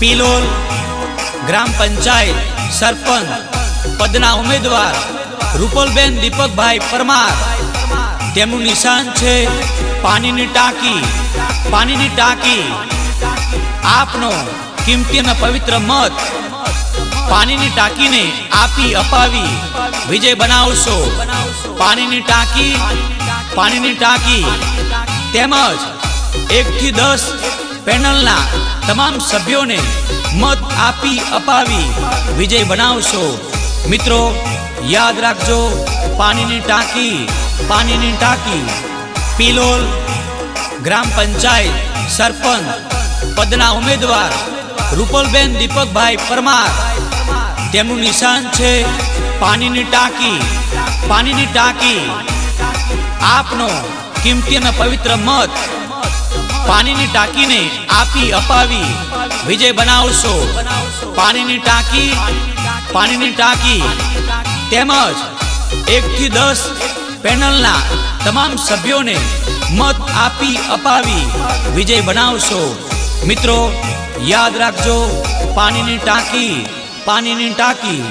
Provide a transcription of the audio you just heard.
પિલોલ, ગ્રામ પંચાયત સરપંચ, પદના ઉમેદવાર રૂપલબેન દીપકભાઈ પરમાર. તેમનું નિશાન છે પાણીની ટાંકી પાણીની ટાંકી. આપનો કિંમતી અને પવિત્ર મત પાણીની ટાંકીને આપી, અપાવી. વિજય બનાવશો. પાણીની ટાંકી પાણીની ટાંકી. તેમજ એકથી દસ પેનલના તમામ સભ્યોને મત આપી અપાવી, વિજય બનાવશો. મિત્રો, યાદ રાખજો, પાણીની ટાંકી પાણીની ટાંકી. પિલોલ, ગ્રામ પંચાયત સરપંચ, પદના ઉમેદવાર, રૂપલબેન દીપકભાઈ પરમાર. તેમનું નિશાન છે પાણીની ટાંકી પાણીની ટાંકી. આપનો કિંમતી અને પવિત્ર મત પાણીની ટાંકીને આપી અપાવી. વિજય બનાવશો. પાણીની ટાંકી પાણીની ટાંકી. તેમજ એકથી દસ પેનલના તમામ સભ્યોને મત આપી અપાવી. વિજય બનાવશો. મિત્રો, યાદ રાખજો, પાણીની ટાંકી પાણીની ટાંકી.